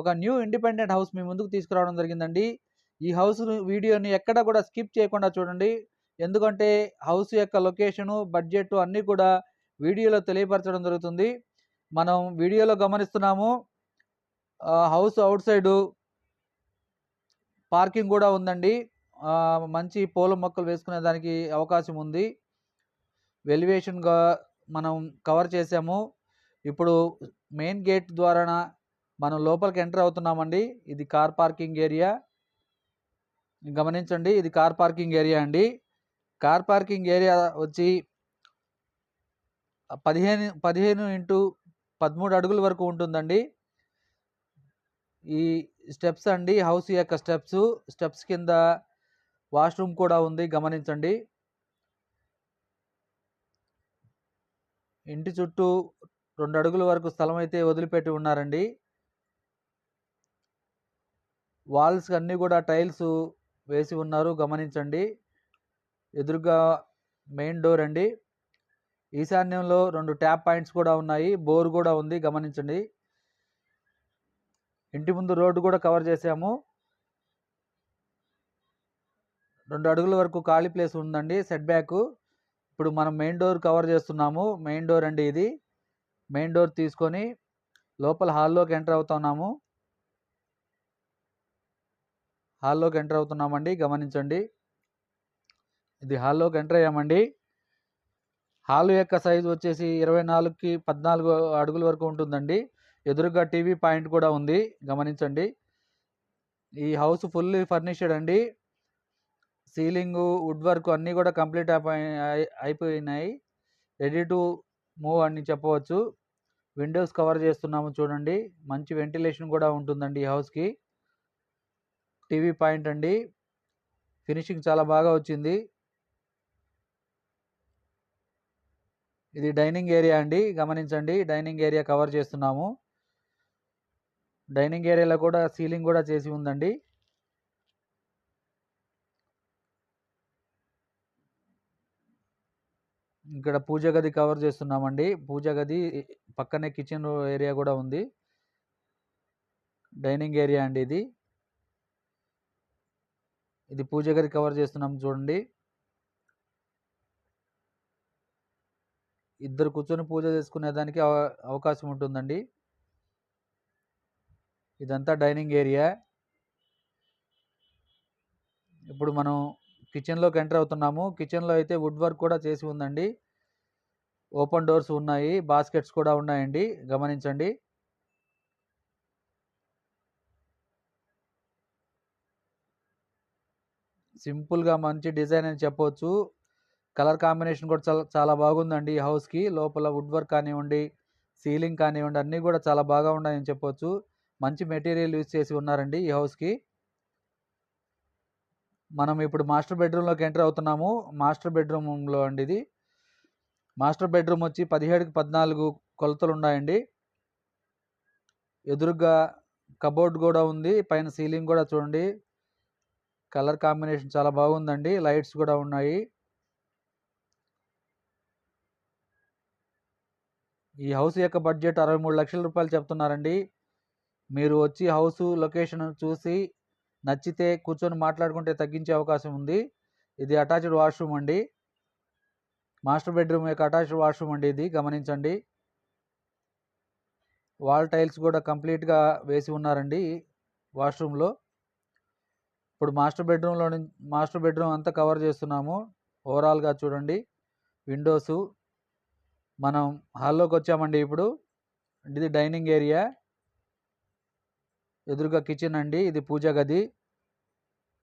ఒక new independent house మీ ముందుకు తీసుకురావడం జరిగిందండి. ఈ హౌస్ వీడియోని ఎక్కడ కూడా స్కిప్ చేయకుండా చూడండి. ఎందుకంటే హౌస్ యొక్క లొకేషను బడ్జెట్ అన్నీ కూడా వీడియోలో తెలియపరచడం జరుగుతుంది. మనం వీడియోలో గమనిస్తున్నాము. హౌస్ అవుట్ సైడు పార్కింగ్ కూడా ఉందండి. మంచి పూల మొక్కలు వేసుకునే దానికి అవకాశం ఉంది. వెలివేషన్గా మనం కవర్ చేసాము. ఇప్పుడు మెయిన్ గేట్ ద్వారా మనం లోపలికి ఎంటర్ అవుతున్నామండి. ఇది కార్ పార్కింగ్ ఏరియా. గమనించండి ఇది కార్ పార్కింగ్ ఏరియా అండి. కార్ పార్కింగ్ ఏరియా వచ్చి పదిహేను పదిహేను ఇంటూ పదమూడు అడుగుల వరకు ఉంటుందండి. ఈ స్టెప్స్ అండి హౌస్ యొక్క స్టెప్స్. స్టెప్స్ కింద వాష్రూమ్ కూడా ఉంది గమనించండి. ఇంటి చుట్టూ రెండు అడుగుల వరకు స్థలం అయితే వదిలిపెట్టి ఉన్నారండి. వాల్స్ అన్నీ కూడా టైల్స్ వేసి ఉన్నారు. గమనించండి. ఎదురుగా మెయిన్ డోర్ అండి. ఈశాన్యంలో రెండు ట్యాప్ పాయింట్స్ కూడా ఉన్నాయి. బోర్ కూడా ఉంది. గమనించండి. ఇంటి ముందు రోడ్డు కూడా కవర్ చేసాము రెండు అడుగుల వరకు ఖాళీ ప్లేస్ ఉందండి. Set back. ఇప్పుడు మనం మెయిన్ డోర్ కవర్ చేస్తున్నాము. మెయిన్ డోర్ అండి ఇది. మెయిన్ డోర్ తీసుకొని లోపల హాల్లోకి ఎంటర్ అవుతున్నాము. హాల్లోకి ఎంటర్ అవుతున్నామండి. గమనించండి. ఇది హాల్లోకి ఎంటర్ అయ్యామండి. హాల్ యొక్క సైజు వచ్చేసి ఇరవై నాలుగుకి పద్నాలుగు అడుగుల వరకు ఉంటుందండి. ఎదురుగా టీవీ పాయింట్ కూడా ఉంది. గమనించండి. ఈ హౌస్ ఫుల్లీ ఫర్నిష్డ్ అండి. సీలింగ్ వుడ్ వర్క్ అన్నీ కూడా కంప్లీట్ అయిపోయి అయిపోయినాయి. రెడీ టు మూవ్ అని చెప్పవచ్చు. విండోస్ కవర్ చేస్తున్నాము చూడండి. మంచి వెంటిలేషన్ కూడా ఉంటుందండి ఈ హౌస్కి. టీవీ పాయింట్ అండి. ఫినిషింగ్ చాలా బాగా వచ్చింది. ఇది డైనింగ్ ఏరియా అండి. గమనించండి. డైనింగ్ ఏరియా కవర్ చేస్తున్నాము. డైనింగ్ ఏరియాలో కూడా సీలింగ్ కూడా చేసి ఉందండి. ఇక్కడ పూజ గది కవర్ చేస్తున్నామండి. పూజ గది పక్కనే కిచెన్ ఏరియా కూడా ఉంది. డైనింగ్ ఏరియా అండి ఇది. ఇది పూజ గది కవర్ చేస్తున్నాం చూడండి. ఇద్దరు కూర్చొని పూజ చేసుకునే దానికి అవ- అవకాశం ఉంటుందండి. ఇదంతా డైనింగ్ ఏరియా. ఇప్పుడు మనం కిచెన్లోకి ఎంటర్ అవుతున్నాము. కిచెన్లో అయితే వుడ్ వర్క్ కూడా చేసి ఉందండి. ఓపెన్ డోర్స్ ఉన్నాయి. బాస్కెట్స్ కూడా ఉన్నాయండి. గమనించండి. సింపుల్గా మంచి డిజైన్ అని చెప్పవచ్చు కలర్ కాంబినేషన్ కూడా చాలా చాలా బాగుందండి ఈ హౌస్కి. లోపల వుడ్ వర్క్ కానివ్వండి సీలింగ్ కానివ్వండి అన్నీ కూడా చాలా బాగా ఉన్నాయని చెప్పొచ్చు. మంచి మెటీరియల్ యూజ్ చేసి ఉన్నారండి ఈ హౌస్కి. మనం ఇప్పుడు మాస్టర్ బెడ్రూమ్లోకి ఎంటర్ అవుతున్నాము. మాస్టర్ బెడ్రూమ్లో అండి ఇది. మాస్టర్ బెడ్రూమ్ వచ్చి పదిహేడుకి పద్నాలుగు కొలతలు ఉన్నాయండి. ఎదురుగా కబోర్డ్ కూడా ఉంది. పైన సీలింగ్ కూడా చూడండి. కలర్ కాంబినేషన్ చాలా బాగుందండి. లైట్స్ కూడా ఉన్నాయి. ఈ హౌస్ యొక్క బడ్జెట్ అరవై మూడు లక్షల రూపాయలు చెప్తున్నారండి. మీరు వచ్చి హౌస్ లొకేషన్ చూసి నచ్చితే కూర్చొని మాట్లాడుకుంటే తగ్గించే అవకాశం ఉంది. ఇది అటాచ్డ్ వాష్రూమ్ అండి. మాస్టర్ బెడ్రూమ్ యొక్క అటాచ్డ్ వాష్రూమ్ అండి ఇది గమనించండి. వాల్ టైల్స్ కూడా కంప్లీట్గా వేసి ఉన్నారండి వాష్రూమ్లో. ఇప్పుడు మాస్టర్ బెడ్రూమ్లో నుంచి మాస్టర్ బెడ్రూమ్ అంతా కవర్ చేస్తున్నాము. ఓవరాల్గా చూడండి. విండోసు. మనం హాల్లోకి వచ్చామండి ఇప్పుడు. ఇది డైనింగ్ ఏరియా. ఎదురుగా కిచెన్ అండి. ఇది పూజ గది.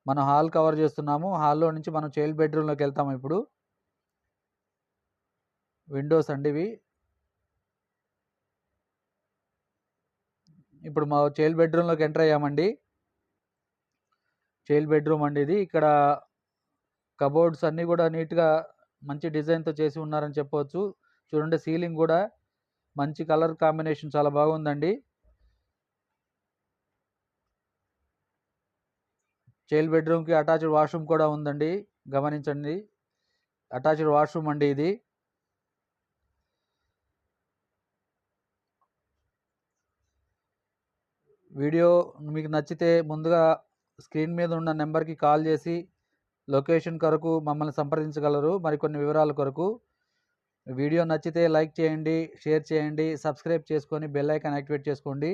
మనం హాల్ కవర్ చేస్తున్నాము. హాల్లో నుంచి మనం చైల్డ్ బెడ్రూమ్లోకి వెళ్తాము ఇప్పుడు. విండోస్ అండి ఇవి. ఇప్పుడు మా చైల్డ్ బెడ్రూమ్లోకి ఎంటర్ అయ్యామండి. చైల్డ్ బెడ్రూమ్ అండి ఇది. ఇక్కడ కబోర్డ్స్ అన్నీ కూడా నీట్గా మంచి డిజైన్తో చేసి ఉన్నారని చెప్పవచ్చు చూడండి సీలింగ్ కూడా మంచి కలర్ కాంబినేషన్ చాలా బాగుందండి. చైల్డ్ బెడ్రూమ్కి అటాచ్డ్ వాష్రూమ్ కూడా ఉందండి. గమనించండి. అటాచ్డ్ వాష్రూమ్ అండి ఇది. వీడియో మీకు నచ్చితే ముందుగా స్క్రీన్ మీద ఉన్న నెంబర్కి కాల్ చేసి లొకేషన్ కొరకు మమ్మల్ని సంప్రదించగలరు. మరికొన్ని వివరాల కొరకు వీడియో నచ్చితే లైక్ చేయండి షేర్ చేయండి సబ్స్క్రైబ్ చేసుకొని బెల్ ఐకాన్ యాక్టివేట్ చేసుకోండి.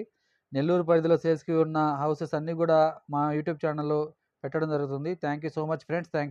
నెల్లూరు పరిధిలో సేల్స్కి ఉన్న హౌసెస్ అన్నీ కూడా మా యూట్యూబ్ ఛానల్లో పెట్టడం జరుగుతుంది. Thank you so much friends. Thank